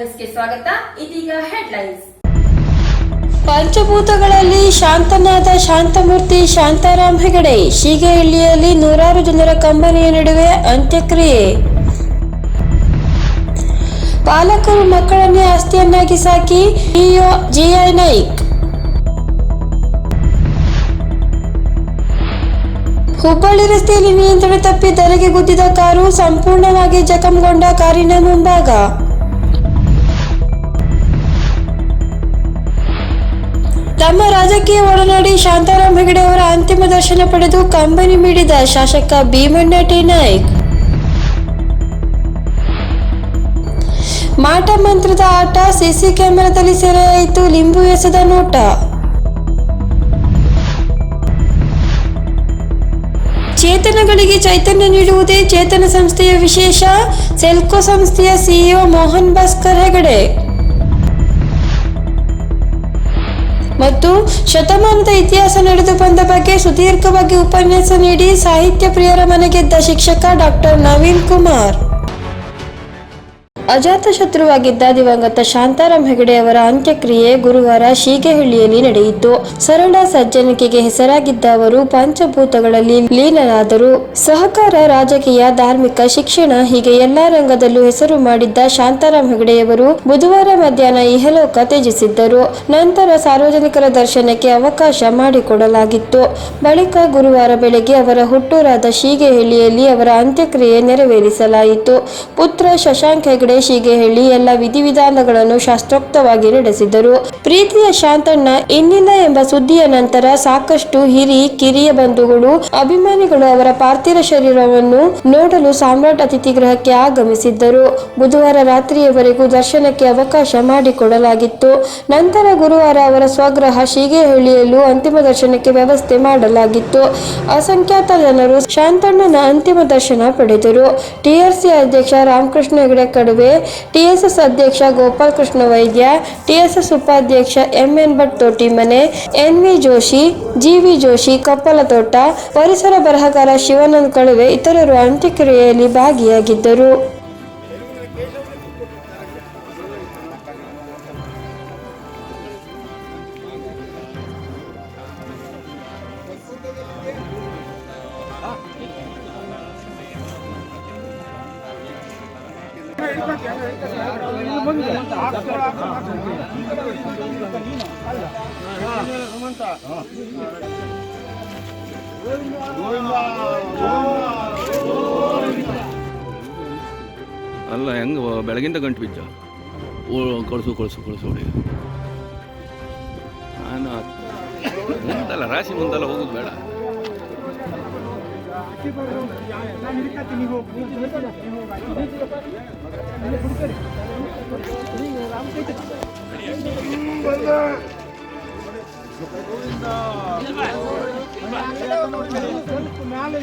ಸ್ವಾಗತ. ಇದೀಗ ಹೆಡ್ಲೈನ್ಸ್. ಪಂಚಭೂತಗಳಲ್ಲಿ ಶಾಂತನಾದ ಶಾಂತಮೂರ್ತಿ ಶಾಂತಾರಾಮ್ ಹೆಗಡೆ. ಶೀಗೆಹಳ್ಳಿಯಲ್ಲಿ ನೂರಾರು ಜನರ ಕಂಬನಿಯ ನಡುವೆ ಅಂತ್ಯಕ್ರಿಯೆ. ಪಾಲಕರು ಮಕ್ಕಳನ್ನೇ ಆಸ್ತಿಯನ್ನಾಗಿ ಸಾಕಿ ಇಒ ಜಿಐ ನಾಯ್ಕ್. ಹುಬ್ಬಳ್ಳಿ ರಸ್ತೆಯಲ್ಲಿ ನಿಯಂತ್ರಣ ತಪ್ಪಿ ಧರೆಗೆ ಗುದ್ದಿದ ಕಾರು ಸಂಪೂರ್ಣವಾಗಿ ಜಖಂಗೊಂಡ ಕಾರಿನ ಮುಂಭಾಗ. ತಮ್ಮ ರಾಜಕೀಯ ಒಡನಾಡಿ ಶಾಂತಾರಾಮ್ ಹೆಗಡೆ ಅವರ ಅಂತಿಮ ದರ್ಶನ ಪಡೆದು ಕಂಬನಿ ಮೀಡಿದ ಶಾಸಕ ಭೀಮಣ್ಣ ಟಿ ನಾಯ್ಕ್. ಮಾಟ ಮಂತ್ರದ ಆಟ, ಸಿಸಿ ಕ್ಯಾಮೆರಾದಲ್ಲಿ ಸೆರೆಯಾಯಿತು ಲಿಂಬು ಎಸೆದ ನೋಟ. ಚೇತನಗಳಿಗೆ ಚೈತನ್ಯ ನೀಡುವುದೇ ಚೇತನ ಸಂಸ್ಥೆಯ ವಿಶೇಷ, ಸೆಲ್ಕೋ ಸಂಸ್ಥೆಯ ಸಿಇಒ ಮೋಹನ್ ಭಾಸ್ಕರ್ ಹೆಗಡೆ. ಮತ್ತು ಶತಮಾನದ ಇತಿಹಾಸ ನಡೆದು ಬಂದ ಬಗ್ಗೆ ಸುದೀರ್ಘವಾಗಿ ಉಪನ್ಯಾಸ ನೀಡಿ ಸಾಹಿತ್ಯ ಪ್ರಿಯರ ಮನೆಗೆದ್ದ ಶಿಕ್ಷಕ ಡಾಕ್ಟರ್ ನವೀನ್ ಕುಮಾರ್. ಅಜಾತಶತ್ರುವಾಗಿದ್ದ ದಿವಂಗತ ಶಾಂತಾರಾಮ್ ಹೆಗಡೆ ಅವರ ಅಂತ್ಯಕ್ರಿಯೆ ಗುರುವಾರ ಶೀಗೆಹಳ್ಳಿಯಲ್ಲಿ ನಡೆಯಿತು. ಸರಳ ಸಜ್ಜನಿಕೆಗೆ ಹೆಸರಾಗಿದ್ದ ಅವರು ಪಂಚಭೂತಗಳಲ್ಲಿ ಲೀನರಾದರು. ಸಹಕಾರ, ರಾಜಕೀಯ, ಧಾರ್ಮಿಕ, ಶಿಕ್ಷಣ ಹೀಗೆ ಎಲ್ಲಾ ರಂಗದಲ್ಲೂ ಹೆಸರು ಮಾಡಿದ್ದ ಶಾಂತಾರಾಮ್ ಹೆಗಡೆಯವರು ಬುಧವಾರ ಮಧ್ಯಾಹ್ನ ಇಹಲೋಕ ತ್ಯಜಿಸಿದ್ದರು. ನಂತರ ಸಾರ್ವಜನಿಕರ ದರ್ಶನಕ್ಕೆ ಅವಕಾಶ ಮಾಡಿಕೊಡಲಾಗಿತ್ತು. ಬಳಿಕ ಗುರುವಾರ ಬೆಳಗ್ಗೆ ಅವರ ಹುಟ್ಟೂರಾದ ಶೀಗೆಹಳ್ಳಿಯಲ್ಲಿ ಅವರ ಅಂತ್ಯಕ್ರಿಯೆ ನೆರವೇರಿಸಲಾಯಿತು. ಪುತ್ರ ಶಶಾಂಕ್ ಹೆಗಡೆ ಶೀಗೆಹಳ್ಳಿ ಎಲ್ಲ ವಿಧಿವಿಧಾನಗಳನ್ನು ಶಾಸ್ತ್ರೋಕ್ತವಾಗಿ ನಡೆಸಿದರು. ಪ್ರೀತಿಯ ಶಾಂತಣ್ಣ ಇನ್ನಿಲ್ಲ ಎಂಬ ಸುದ್ದಿಯ ನಂತರ ಸಾಕಷ್ಟು ಹಿರಿ ಕಿರಿಯ ಬಂಧುಗಳು, ಅಭಿಮಾನಿಗಳು ಅವರ ಪಾರ್ಥಿವ ಶರೀರವನ್ನು ನೋಡಲು ಸಾಮ್ರಾಟ್ ಅತಿಥಿ ಗೃಹಕ್ಕೆ ಆಗಮಿಸಿದ್ದರು. ಬುಧವಾರ ರಾತ್ರಿಯವರೆಗೂ ದರ್ಶನಕ್ಕೆ ಅವಕಾಶ ಮಾಡಿಕೊಡಲಾಗಿತ್ತು. ನಂತರ ಗುರುವಾರ ಅವರ ಸ್ವಗ್ರಹ ಶೀಗೆಹಳ್ಳಿಯಲ್ಲೂ ಅಂತಿಮ ದರ್ಶನಕ್ಕೆ ವ್ಯವಸ್ಥೆ ಮಾಡಲಾಗಿತ್ತು. ಅಸಂಖ್ಯಾತ ಜನರು ಶಾಂತಣ್ಣನ ಅಂತಿಮ ದರ್ಶನ ಪಡೆದರು. ಟಿಆರ್ಸಿ ಅಧ್ಯಕ್ಷ ರಾಮಕೃಷ್ಣ ಹೆಗಡೆ ಕಡುವೆ ಟಿಎಸ್ಎಸ್ ಅಧ್ಯಕ್ಷ ಗೋಪಾಲ್ ಕೃಷ್ಣ ವೈದ್ಯ, ಟಿಎಸ್ಎಸ್ ಉಪಾಧ್ಯಕ್ಷ MN Bhat Totimane NV Joshi, GV Joshi Kappalatota ಪರಿಸರ ಬರಹಗಾರ ಶಿವಾನಂದ್ ಕಳುವೆ ಇತರರು ಅಂತ್ಯಕ್ರಿಯೆಯಲ್ಲಿ ಭಾಗಿಯಾಗಿದ್ದರು. ಅಲ್ಲ ಹೆಂಗೆ ಬೆಳಗಿಂದ ಗಂಟು ಓ ಕಳಿಸು ಕಳಿಸು ಕಳಿಸು ನಾನು ಮುಂದಲ್ಲ ರಾಶಿ ಮುಂದಲ್ಲ ಹೋಗುದು ಬೇಡ. ಬರ್ರು ನಾನು ಹಿಡ್ಕತ್ತೀನಿ ನೀವು ಮ್ಯಾಲೆ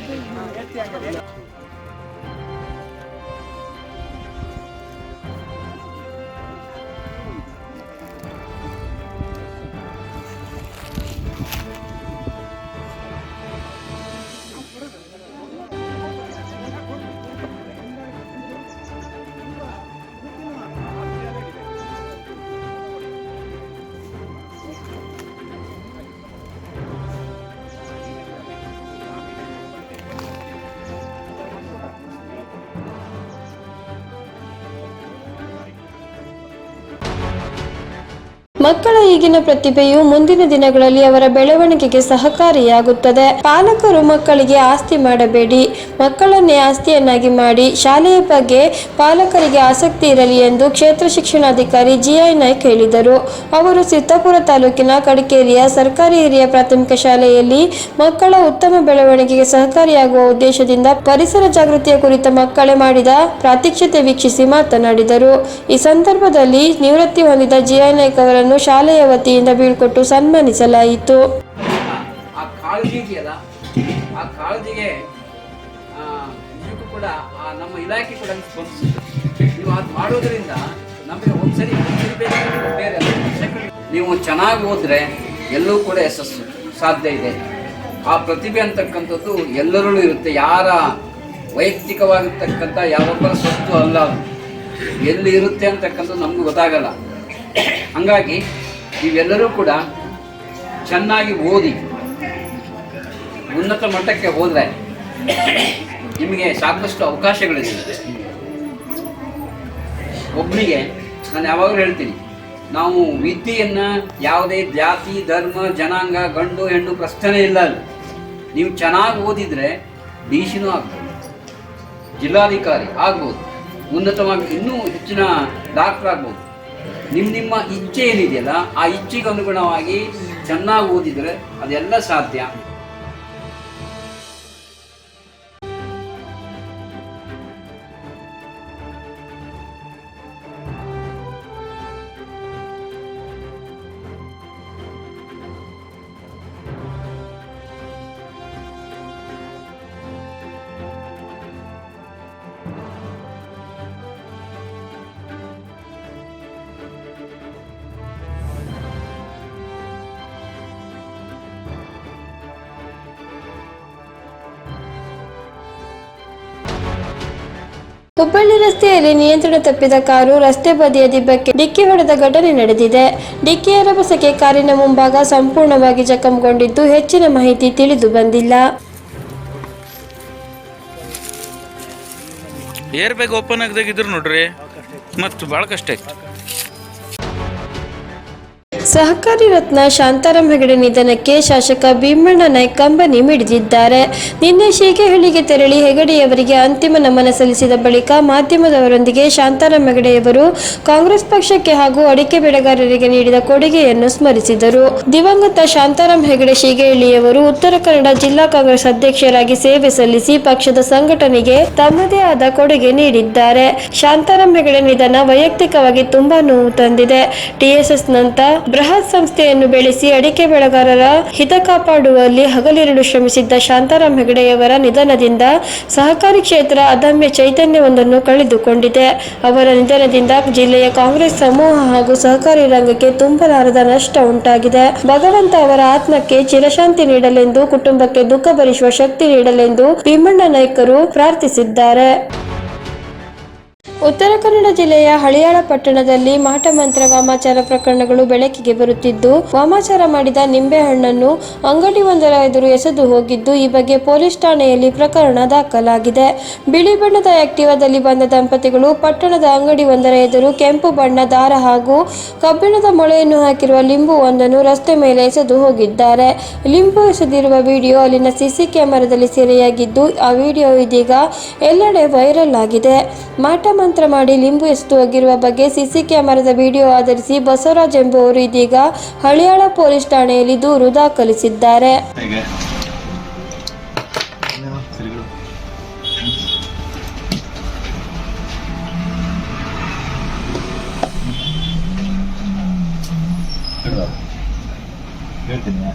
ಮಕ್ಕಳ ಈಗಿನ ಪ್ರತಿಭೆಯು ಮುಂದಿನ ದಿನಗಳಲ್ಲಿ ಅವರ ಬೆಳವಣಿಗೆಗೆ ಸಹಕಾರಿಯಾಗುತ್ತದೆ. ಪಾಲಕರು ಮಕ್ಕಳಿಗೆ ಆಸ್ತಿ ಮಾಡಬೇಡಿ. ಮಕ್ಕಳನ್ನೇ ಆಸ್ತಿಯನ್ನಾಗಿ ಮಾಡಿ ಶಾಲೆಯ ಬಗ್ಗೆ ಪಾಲಕರಿಗೆ ಆಸಕ್ತಿ ಇರಲಿ ಎಂದು ಕ್ಷೇತ್ರ ಶಿಕ್ಷಣಾಧಿಕಾರಿ ಜಿಐ ನಾಯ್ಕ್ ಹೇಳಿದರು. ಅವರು ಸಿದ್ದಾಪುರ ತಾಲೂಕಿನ ಕಡಿಕೇರಿಯ ಸರ್ಕಾರಿ ಹಿರಿಯ ಪ್ರಾಥಮಿಕ ಶಾಲೆಯಲ್ಲಿ ಮಕ್ಕಳ ಉತ್ತಮ ಬೆಳವಣಿಗೆಗೆ ಸಹಕಾರಿಯಾಗುವ ಉದ್ದೇಶದಿಂದ ಪರಿಸರ ಜಾಗೃತಿಯ ಕುರಿತ ಮಕ್ಕಳೇ ಮಾಡಿದ ಪ್ರಾತ್ಯಕ್ಷತೆ ವೀಕ್ಷಿಸಿ ಮಾತನಾಡಿದರು. ಈ ಸಂದರ್ಭದಲ್ಲಿ ನಿವೃತ್ತಿ ಹೊಂದಿದ ಜಿಐ ನಾಯ್ಕ್ ಅವರನ್ನು ಶಾಲೆಯ ವತಿಯಿಂದ ಬೀಳ್ಕೊಟ್ಟು ಸನ್ಮಾನಿಸಲಾಯಿತು. ಆ ಕಾಳಜಿ ಆ ಕಾಳಜಿಗೆ ಕೂಡ ಆ ನಮ್ಮ ಇಲಾಖೆ ಕೂಡ ನೀವು ಅದು ನಮಗೆ ಬೇರೆ. ನೀವು ಚೆನ್ನಾಗಿ ಹೋದ್ರೆ ಎಲ್ಲೂ ಕೂಡ ಯಶಸ್ಸು ಸಾಧ್ಯ ಇದೆ. ಆ ಪ್ರತಿಭೆ ಅಂತಕ್ಕಂಥದ್ದು ಎಲ್ಲರಲ್ಲೂ ಇರುತ್ತೆ. ಯಾರ ವೈಯಕ್ತಿಕವಾಗಿರ್ತಕ್ಕಂಥ ಯಾವೊಬ್ಬರ ಸ್ವತ್ತು ಅಲ್ಲ. ಎಲ್ಲಿ ಇರುತ್ತೆ ಅಂತಕ್ಕಂಥದ್ದು ನಮ್ಗೆ ಗೊತ್ತಾಗಲ್ಲ. ಹಂಗಾಗಿ ನೀವೆಲ್ಲರೂ ಕೂಡ ಚೆನ್ನಾಗಿ ಓದಿ, ಉನ್ನತ ಮಟ್ಟಕ್ಕೆ ಹೋದರೆ ನಿಮಗೆ ಸಾಕಷ್ಟು ಅವಕಾಶಗಳಿದೆ. ಒಬ್ಬನಿಗೆ ನಾನು ಯಾವಾಗಲೂ ಹೇಳ್ತೀನಿ, ನಾವು ವಿದ್ಯೆಯನ್ನು ಯಾವುದೇ ಜಾತಿ, ಧರ್ಮ, ಜನಾಂಗ, ಗಂಡು, ಹೆಣ್ಣು ಪ್ರಶ್ನೆ ಇಲ್ಲ ಅಲ್ಲಿ. ನೀವು ಚೆನ್ನಾಗಿ ಓದಿದರೆ ಡಿ ಸಿನೂ ಆಗ್ಬೋದು, ಜಿಲ್ಲಾಧಿಕಾರಿ ಆಗ್ಬೋದು, ಉನ್ನತವಾಗಿ ಇನ್ನೂ ಹೆಚ್ಚಿನ ಡಾಕ್ಟರ್ ಆಗ್ಬೋದು. ನಿಮ್ಮ ನಿಮ್ಮ ಇಚ್ಛೆ ಏನಿದೆಯಲ್ಲ ಆ ಇಚ್ಛೆಗೆ ಅನುಗುಣವಾಗಿ ಚೆನ್ನಾಗಿ ಓದಿದರೆ ಅದೆಲ್ಲ ಸಾಧ್ಯ. ಹುಬ್ಬಳ್ಳಿ ರಸ್ತೆಯಲ್ಲಿ ನಿಯಂತ್ರಣ ತಪ್ಪಿದ ಕಾರು ರಸ್ತೆ ಬದಿಯ ದಿಬ್ಬಕ್ಕೆ ಡಿಕ್ಕಿ ಹೊಡೆದ ಘಟನೆ ನಡೆದಿದೆ. ಡಿಕ್ಕಿಯ ರಭಸಕ್ಕೆ ಕಾರಿನ ಮುಂಭಾಗ ಸಂಪೂರ್ಣವಾಗಿ ಜಖಂಗೊಂಡಿದ್ದು ಹೆಚ್ಚಿನ ಮಾಹಿತಿ ತಿಳಿದು ಬಂದಿಲ್ಲ. ಏರ್ ಓಪನ್ ಆಗದಾಗಿದ್ರು ನೋಡ್ರಿ. ಮತ್ತು ಭಾಳ ಕಷ್ಟ ಐತಿ ಸಹಕಾರಿ ರತ್ನ ಶಾಂತಾರಾಮ್ ಹೆಗಡೆ ನಿಧನಕ್ಕೆ ಶಾಸಕ ಭೀಮಣ್ಣ ನಾಯ್ಕ ಕಂಬನಿ ಮಿಡಿದಿದ್ದಾರೆ. ನಿನ್ನೆ ಶೀಗೆಹಳ್ಳಿಗೆ ತೆರಳಿ ಹೆಗಡೆಯವರಿಗೆ ಅಂತಿಮ ನಮನ ಸಲ್ಲಿಸಿದ ಬಳಿಕ ಮಾಧ್ಯಮದವರೊಂದಿಗೆ ಶಾಂತಾರಾಮ್ ಹೆಗಡೆಯವರು ಕಾಂಗ್ರೆಸ್ ಪಕ್ಷಕ್ಕೆ ಹಾಗೂ ಅಡಿಕೆ ಬೆಳೆಗಾರರಿಗೆ ನೀಡಿದ ಕೊಡುಗೆಯನ್ನು ಸ್ಮರಿಸಿದರು. ದಿವಂಗತ ಶಾಂತಾರಾಮ್ ಹೆಗಡೆ ಶೀಗೆಹಳ್ಳಿಯವರು ಉತ್ತರ ಕನ್ನಡ ಜಿಲ್ಲಾ ಕಾಂಗ್ರೆಸ್ ಅಧ್ಯಕ್ಷರಾಗಿ ಸೇವೆ ಸಲ್ಲಿಸಿ ಪಕ್ಷದ ಸಂಘಟನೆಗೆ ತಮ್ಮದೇ ಆದ ಕೊಡುಗೆ ನೀಡಿದ್ದಾರೆ. ಶಾಂತಾರಾಮ್ ಹೆಗಡೆ ನಿಧನ ವೈಯಕ್ತಿಕವಾಗಿ ತುಂಬಾ ನೋವು ತಂದಿದೆ. ಟಿಎಸ್ಎಸ್ ನಂತ ಬೃಹತ್ ಸಂಸ್ಥೆಯನ್ನು ಬೆಳೆಸಿ ಅಡಿಕೆ ಬೆಳೆಗಾರರ ಹಿತ ಕಾಪಾಡುವಲ್ಲಿ ಹಗಲಿರುಳು ಶ್ರಮಿಸಿದ್ದ ಶಾಂತಾರಾಮ್ ಹೆಗಡೆಯವರ ನಿಧನದಿಂದ ಸಹಕಾರಿ ಕ್ಷೇತ್ರ ಅದಮ್ಯ ಚೈತನ್ಯವೊಂದನ್ನು ಕಳೆದುಕೊಂಡಿದೆ. ಅವರ ನಿಧನದಿಂದ ಜಿಲ್ಲೆಯ ಕಾಂಗ್ರೆಸ್ ಸಮೂಹ ಹಾಗೂ ಸಹಕಾರಿ ರಂಗಕ್ಕೆ ತುಂಬಲಾರದ ನಷ್ಟ ಉಂಟಾಗಿದೆ. ಭಗವಂತ ಅವರ ಆತ್ಮಕ್ಕೆ ಚಿರಶಾಂತಿ ನೀಡಲೆಂದು, ಕುಟುಂಬಕ್ಕೆ ದುಃಖ ಭರಿಸುವ ಶಕ್ತಿ ನೀಡಲೆಂದು ಭೀಮಣ್ಣ ನಾಯ್ಕರು ಪ್ರಾರ್ಥಿಸಿದ್ದಾರೆ. ಉತ್ತರ ಕನ್ನಡ ಜಿಲ್ಲೆಯ ಹಳಿಯಾಳ ಪಟ್ಟಣದಲ್ಲಿ ಮಾಟ ಮಂತ್ರ ವಾಮಾಚಾರ ಪ್ರಕರಣಗಳು ಬೆಳಕಿಗೆ ಬರುತ್ತಿದ್ದು, ವಾಮಾಚಾರ ಮಾಡಿದ ನಿಂಬೆಹಣ್ಣನ್ನು ಅಂಗಡಿ ಒಂದರ ಎದುರು ಎಸೆದು ಹೋಗಿದ್ದು, ಈ ಬಗ್ಗೆ ಪೊಲೀಸ್ ಠಾಣೆಯಲ್ಲಿ ಪ್ರಕರಣ ದಾಖಲಾಗಿದೆ. ಬಿಳಿ ಬಣ್ಣದ ಆಕ್ಟಿವಾದಲ್ಲಿ ಬಂದ ದಂಪತಿಗಳು ಪಟ್ಟಣದ ಅಂಗಡಿ ಒಂದರ ಎದುರು ಕೆಂಪು ಬಣ್ಣ ದಾರ ಹಾಗೂ ಕಬ್ಬಿಣದ ಮೊಳೆಯನ್ನು ಹಾಕಿರುವ ಲಿಂಬು ಒಂದನ್ನು ರಸ್ತೆ ಮೇಲೆ ಎಸೆದು ಹೋಗಿದ್ದಾರೆ. ಲಿಂಬು ಎಸೆದಿರುವ ವಿಡಿಯೋ ಅಲ್ಲಿನ ಸಿಸಿ ಕ್ಯಾಮೆರಾದಲ್ಲಿ ಸೆರೆಯಾಗಿದ್ದು, ಆ ವಿಡಿಯೋ ಇದೀಗ ಎಲ್ಲೆಡೆ ವೈರಲ್ ಆಗಿದೆ. ಮಾಟ ಮಂತ್ರ ಮಾಡಿ ಲಿಂಬು ಎಸೆದು ಹೋಗಿರುವ ಬಗ್ಗೆ ಸಿಸಿ ಕ್ಯಾಮೆರಾದ ವಿಡಿಯೋ ಆಧರಿಸಿ ಬಸವರಾಜ್ ಎಂಬುವರು ಇದೀಗ ಹಳಿಯಾಳ ಪೊಲೀಸ್ ಠಾಣೆಯಲ್ಲಿ ದೂರು ದಾಖಲಿಸಿದ್ದಾರೆ. ಹೇಳ್ತೀನಿ.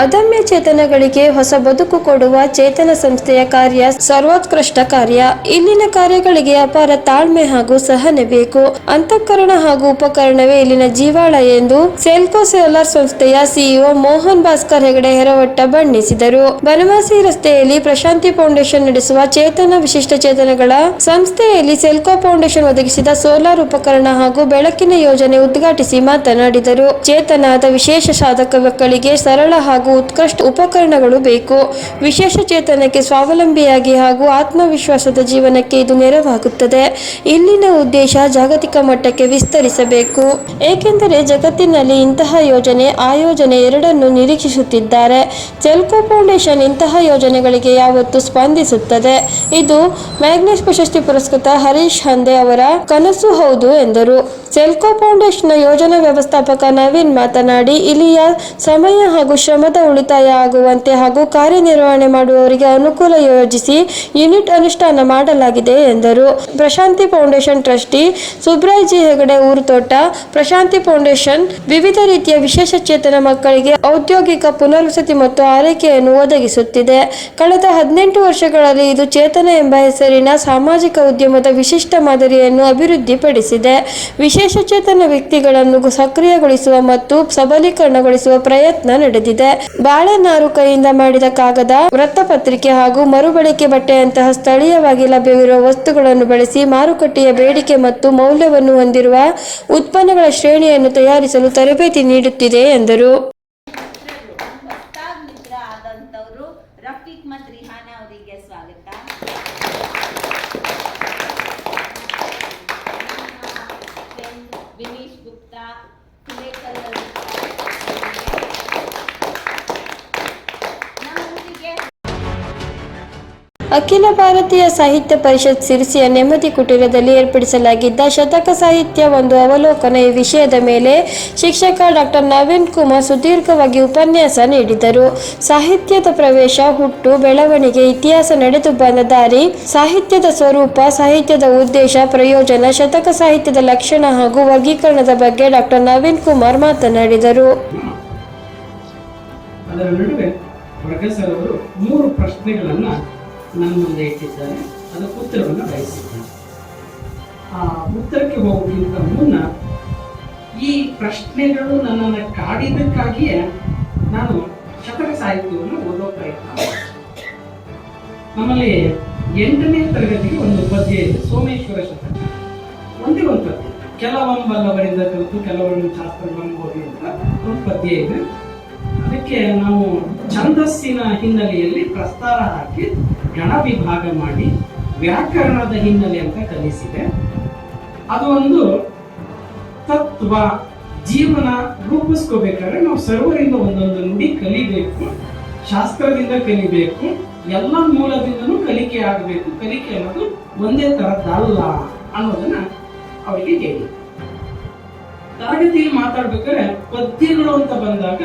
ಅದಮ್ಯ ಚೇತನಗಳಿಗೆ ಹೊಸ ಬದುಕು ಕೊಡುವ ಚೇತನ ಸಂಸ್ಥೆಯ ಕಾರ್ಯ ಸರ್ವೋತ್ಕೃಷ್ಟ ಕಾರ್ಯ. ಇಲ್ಲಿನ ಕಾರ್ಯಗಳಿಗೆ ಅಪಾರ ತಾಳ್ಮೆ ಹಾಗೂ ಸಹನೆ ಬೇಕು. ಅಂತಃಕರಣ ಹಾಗೂ ಉಪಕರಣವೇ ಇಲ್ಲಿನ ಜೀವಾಳ ಎಂದು ಸೆಲ್ಕೋ ಸೋಲಾರ್ ಸಂಸ್ಥೆಯ ಸಿಇಒ ಮೋಹನ್ ಭಾಸ್ಕರ್ ಹೆಗಡೆ ಹೆರವಟ್ಟ ಬಣ್ಣಿಸಿದರು. ಬನವಾಸಿ ರಸ್ತೆಯಲ್ಲಿ ಪ್ರಶಾಂತಿ ಫೌಂಡೇಶನ್ ನಡೆಸುವ ಚೇತನ ವಿಶಿಷ್ಟ ಚೇತನಗಳ ಸಂಸ್ಥೆಯಲ್ಲಿ ಸೆಲ್ಕೋ ಫೌಂಡೇಶನ್ ಒದಗಿಸಿದ ಸೋಲಾರ್ ಉಪಕರಣ ಹಾಗೂ ಬೆಳಕಿನ ಯೋಜನೆ ಉದ್ಘಾಟಿಸಿ ಮಾತನಾಡಿದರು. ಚೇತನಾದ ವಿಶೇಷ ಸಾಧಕ ಮಕ್ಕಳಿಗೆ ಸರಳ ಹಾಗೂ ಉತ್ಕೃಷ್ಟ ಉಪಕರಣಗಳು ಬೇಕು. ವಿಶೇಷ ಚೇತನಕ್ಕೆ ಸ್ವಾವಲಂಬಿಯಾಗಿ ಹಾಗೂ ಆತ್ಮವಿಶ್ವಾಸದ ಜೀವನಕ್ಕೆ ಇದು ನೆರವಾಗುತ್ತದೆ. ಇಲ್ಲಿನ ಉದ್ದೇಶ ಜಾಗತಿಕ ಮಟ್ಟಕ್ಕೆ ವಿಸ್ತರಿಸಬೇಕು. ಏಕೆಂದರೆ ಜಗತ್ತಿನಲ್ಲಿ ಇಂತಹ ಯೋಜನೆ ಆಯೋಜನೆ ಎರಡನ್ನು ನಿರೀಕ್ಷಿಸುತ್ತಿದ್ದಾರೆ. ಚೆಲ್ಕೋ ಫೌಂಡೇಶನ್ ಇಂತಹ ಯೋಜನೆಗಳಿಗೆ ಯಾವತ್ತು ಸ್ಪಂದಿಸುತ್ತದೆ. ಇದು ಮ್ಯಾಗ್ನೆಸ್ ಪ್ರಶಸ್ತಿ ಪುರಸ್ಕೃತ ಹರೀಶ್ ಹಂದೆ ಅವರ ಕನಸು ಹೌದು ಎಂದರು. ಸೆಲ್ಕೋ ಫೌಂಡೇಶನ್ನ ಯೋಜನಾ ವ್ಯವಸ್ಥಾಪಕ ನವೀನ್ ಮಾತನಾಡಿ, ಇಲ್ಲಿಯ ಸಮಯ ಹಾಗೂ ಶ್ರಮದ ಉಳಿತಾಯ ಆಗುವಂತೆ ಹಾಗೂ ಕಾರ್ಯನಿರ್ವಹಣೆ ಮಾಡುವವರಿಗೆ ಅನುಕೂಲ ಯೋಜಿಸಿ ಯೂನಿಟ್ ಅನುಷ್ಠಾನ ಮಾಡಲಾಗಿದೆ ಎಂದರು. ಪ್ರಶಾಂತಿ ಫೌಂಡೇಶನ್ ಟ್ರಸ್ಟಿ ಸುಬ್ರಾಯ್ ಹೆಗಡೆ ಊರು ತೋಟ ಪ್ರಶಾಂತಿ ಫೌಂಡೇಶನ್ ವಿವಿಧ ರೀತಿಯ ವಿಶೇಷ ಚೇತನ ಮಕ್ಕಳಿಗೆ ಔದ್ಯೋಗಿಕ ಪುನರ್ವಸತಿ ಮತ್ತು ಆರೈಕೆಯನ್ನು ಒದಗಿಸುತ್ತಿದೆ. ಕಳೆದ ಹದಿನೆಂಟು ವರ್ಷಗಳಲ್ಲಿ ಇದು ಚೇತನ ಎಂಬ ಹೆಸರಿನ ಸಾಮಾಜಿಕ ಉದ್ಯಮದ ವಿಶಿಷ್ಟ ಮಾದರಿಯನ್ನು ಅಭಿವೃದ್ಧಿಪಡಿಸಿದೆ. ವಿಶೇಷ ಚೇತನ ವ್ಯಕ್ತಿಗಳನ್ನು ಸಕ್ರಿಯಗೊಳಿಸುವ ಮತ್ತು ಸಬಲೀಕರಣಗೊಳಿಸುವ ಪ್ರಯತ್ನ ನಡೆದಿದೆ. ಬಾಳೆನಾರು ಕೈಯಿಂದ ಮಾಡಿದ ಕಾಗದ, ವೃತ್ತಪತ್ರಿಕೆ ಹಾಗೂ ಮರುಬಳಕೆ ಬಟ್ಟೆಯಂತಹ ಸ್ಥಳೀಯವಾಗಿ ಲಭ್ಯವಿರುವ ವಸ್ತುಗಳನ್ನು ಬಳಸಿ ಮಾರುಕಟ್ಟೆಯ ಬೇಡಿಕೆ ಮತ್ತು ಮೌಲ್ಯವನ್ನು ಹೊಂದಿರುವ ಉತ್ಪನ್ನಗಳ ಶ್ರೇಣಿಯನ್ನು ತಯಾರಿಸಲು ತರಬೇತಿ ನೀಡುತ್ತಿದೆ ಎಂದರು. ಅಖಿಲ ಭಾರತೀಯ ಸಾಹಿತ್ಯ ಪರಿಷತ್ ಸಿರಿಸಿಯ ನೆಮ್ಮದಿ ಕುಟೀರದಲ್ಲಿ ಏರ್ಪಡಿಸಲಾಗಿದ್ದ ಶತಕ ಸಾಹಿತ್ಯ ಒಂದು ಅವಲೋಕನ ಈ ವಿಷಯದ ಮೇಲೆ ಶಿಕ್ಷಕ ಡಾಕ್ಟರ್ ನವೀನ್ ಕುಮಾರ್ ಸುದೀರ್ಘವಾಗಿ ಉಪನ್ಯಾಸ ನೀಡಿದರು. ಸಾಹಿತ್ಯದ ಪ್ರವೇಶ ಹುಟ್ಟು ಬೆಳವಣಿಗೆ ಇತಿಹಾಸ ನಡೆದು ಬಂದ ದಾರಿ, ಸಾಹಿತ್ಯದ ಸ್ವರೂಪ, ಸಾಹಿತ್ಯದ ಉದ್ದೇಶ, ಪ್ರಯೋಜನ, ಶತಕ ಸಾಹಿತ್ಯದ ಲಕ್ಷಣ ಹಾಗೂ ವರ್ಗೀಕರಣದ ಬಗ್ಗೆ ಡಾಕ್ಟರ್ ನವೀನ್ ಕುಮಾರ್ ಮಾತನಾಡಿದರು. ಅದರ ನಡುವೆ ಪ್ರೊಫೆಸರ್ ಅವರು ಮೂರು ಪ್ರಶ್ನೆಗಳನ್ನ ನನ್ನ ಮುಂದೆ ಇಟ್ಟಿದ್ದಾರೆ ಅದು ಉತ್ತರವನ್ನು ಬಯಸಿದ್ದಾರೆ. ಆ ಉತ್ತರಕ್ಕೆ ಹೋಗೋಕ್ಕಿಂತ ಮುನ್ನ ಈ ಪ್ರಶ್ನೆಗಳು ನನ್ನನ್ನು ಕಾಡಿದ್ದಕ್ಕಾಗಿಯೇ ನಾನು ಶತಕ ಸಾಹಿತ್ಯವನ್ನು ಓದೋ ಪ್ರಯತ್ನ. ನಮ್ಮಲ್ಲಿ ಎಂಟನೇ ತರಗತಿಗೆ ಒಂದು ಪದ್ಯ ಇದೆ, ಸೋಮೇಶ್ವರ ಶತಕ. ಒಂದೇ ಒಂದು ಪದ್ಯ. ಕೆಲವೊಂಬಲ್ಲವರಿಂದ ಕಲಿತು ಕೆಲವೊಂದು ಶಾಸ್ತ್ರಗಳನ್ನು ಅಂತ ಒಂದು ಪದ್ಯ ಇದೆ. ಅದಕ್ಕೆ ನಾವು ಛಂದಸ್ಸಿನ ಹಿನ್ನೆಲೆಯಲ್ಲಿ ಪ್ರಸ್ತಾರ ಹಾಕಿ ಗಣ ವಿಭಾಗ ಮಾಡಿ ವ್ಯಾಕರಣದ ಹಿನ್ನೆಲೆ ಅಂತ ಕಲಿಸಿದೆ. ಅದು ಒಂದು ತತ್ವ ಜೀವನ ರೂಪಿಸ್ಕೋಬೇಕಾದ್ರೆ ನಾವು ಸರ್ವರಿಂದ ಒಂದೊಂದು ನುಡಿ ಕಲಿಬೇಕು, ಶಾಸ್ತ್ರದಿಂದ ಕಲಿಬೇಕು, ಎಲ್ಲ ಮೂಲದಿಂದನೂ ಕಲಿಕೆ ಆಗಬೇಕು. ಕಲಿಕೆ ಅನ್ನೋದು ಒಂದೇ ತರದ್ದಲ್ಲ ಅನ್ನೋದನ್ನ ಅವರಿಗೆ ಹೇಳಿ. ತರಗತಿಯಲ್ಲಿ ಮಾತಾಡ್ಬೇಕಾದ್ರೆ ಪದ್ಯಗಳು ಅಂತ ಬಂದಾಗ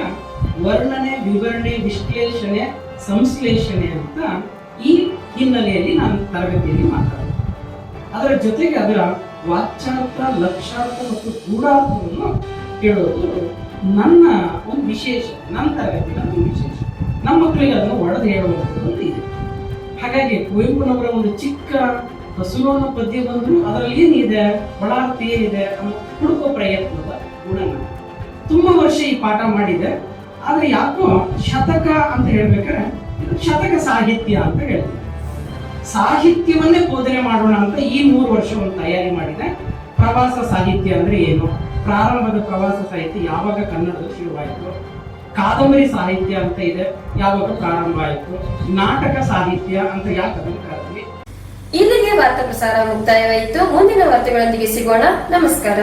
ವರ್ಣನೆ, ವಿವರಣೆ, ವಿಶ್ಲೇಷಣೆ, ಸಂಶ್ಲೇಷಣೆ ಅಂತ ಈ ಹಿನ್ನೆಲೆಯಲ್ಲಿ ನಾನು ತರಗತಿಯಲ್ಲಿ ಮಾತಾಡಿದೆ ಅದರ ಜೊತೆಗೆ ಅದರ ವಾಚಾರ್ಥ ಲಕ್ಷಾರ್ಥ ಮತ್ತು ಗೂಢಾರ್ಥವನ್ನು ಹೇಳೋದು ನನ್ನ ಒಂದು ವಿಶೇಷ, ನನ್ನ ತರಗತಿ ಒಂದು ವಿಶೇಷ. ನಮ್ಮ ಮಕ್ಕಳಿಗೆ ಅದನ್ನು ಒಡೆದು ಹೇಳುವಂಥದ್ದು ಇದೆ. ಹಾಗಾಗಿ ಕುವೆಂಪುನವರ ಒಂದು ಚಿಕ್ಕ ಹಸುರು ಪದ್ಯ ಬಂದ್ರು ಅದರಲ್ಲಿ ಏನಿದೆ, ಒಳಾರ್ಥ ಏನಿದೆ ಅನ್ನೋ ಹುಡುಕೋ ಪ್ರಯತ್ನದ ಗುಣ. ತುಂಬಾ ವರ್ಷ ಈ ಪಾಠ ಮಾಡಿದೆ. ಆದ್ರೆ ಯಾಕೋ ಶತಕ ಅಂತ ಹೇಳ್ಬೇಕಾದ್ರೆ ಇದು ಶತಕ ಸಾಹಿತ್ಯ ಅಂತ ಹೇಳ್ತಾರೆ. ಸಾಹಿತ್ಯವನ್ನೇ ಬೋಧನೆ ಮಾಡೋಣ ಅಂತ ಈ ಮೂರು ವರ್ಷವನ್ನು ತಯಾರಿ ಮಾಡಿದೆ. ಪ್ರವಾಸ ಸಾಹಿತ್ಯ ಅಂದ್ರೆ ಏನು? ಪ್ರಾರಂಭದ ಪ್ರವಾಸ ಸಾಹಿತ್ಯ ಯಾವಾಗ ಕನ್ನಡದ ಶುರುವಾಯಿತು? ಕಾದಂಬರಿ ಸಾಹಿತ್ಯ ಅಂತ ಇದೆ, ಯಾವಾಗ ಪ್ರಾರಂಭ ಆಯಿತು? ನಾಟಕ ಸಾಹಿತ್ಯ ಅಂತ ಯಾಕೆ ಅದನ್ನು ಕರೆದ್ವಿ? ಇಲ್ಲಿಗೆ ವಾರ್ತಾ ಪ್ರಸಾರ ಮುಕ್ತಾಯವಾಯಿತು. ಮುಂದಿನ ವಾರ್ತೆಗಳೊಂದಿಗೆ ಸಿಗೋಣ. ನಮಸ್ಕಾರ.